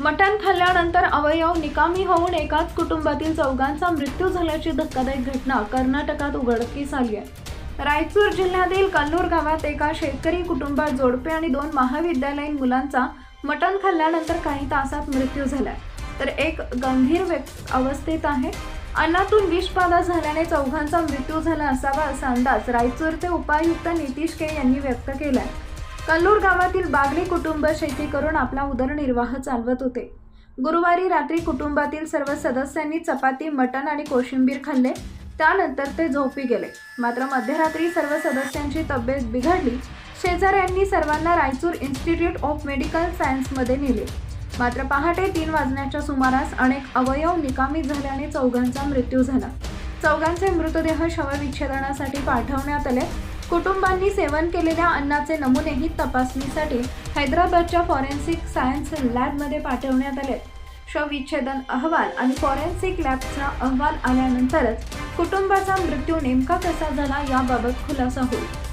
मटण खाल्ल्यानंतर अवयव निकामी होऊन एकाच कुटुंबातील चौघांचा मृत्यू झाल्याची धक्कादायक घटना कर्नाटकात उघडकीस आली आहे. रायचूर जिल्ह्यातील कल्लूर गावात एका शेतकरी कुटुंबात जोडपे आणि दोन महाविद्यालयीन मुलांचा मटण खाल्ल्यानंतर काही तासात मृत्यू झाला तर एक गंभीर व्यक् अवस्थेत आहे. अन्नातून विषबाधा झाल्याने चौघांचा मृत्यू झाला असावा असा अंदाज रायचूरचे उपायुक्त नितीश के यांनी व्यक्त केला आहे कल्लूर गावातील बागली कुटुंब शेती करून आपला उदरनिर्वाह चालवत होते. गुरुवारी रात्री कुटुंबातील सर्व सदस्यांनी चपाती मटण आणि कोशिंबीर खाल्ले. त्यानंतर ते झोपी गेले. मात्र मध्यरात्री सर्व सदस्यांची तब्येत बिघडली. शेजाऱ्यांनी सर्वांना रायचूर इन्स्टिट्यूट ऑफ मेडिकल सायन्समध्ये नेले. मात्र पहाटे तीन वाजण्याच्या सुमारास अनेक अवयव निकामी झाल्याने चौघांचा मृत्यू झाला. चौघांचे मृतदेह शवविच्छेदनासाठी पाठवण्यात आले. कुटुंबांनी सेवन केलेल्या अन्नाचे नमुनेही तपासणीसाठी हैदराबादच्या फॉरेन्सिक सायन्स लॅबमध्ये पाठवण्यात आले. शवविच्छेदन अहवाल आणि फॉरेन्सिक लॅबचा अहवाल आल्यानंतरच कुटुंबाचा मृत्यू नेमका कसा झाला याबाबत खुलासा होईल.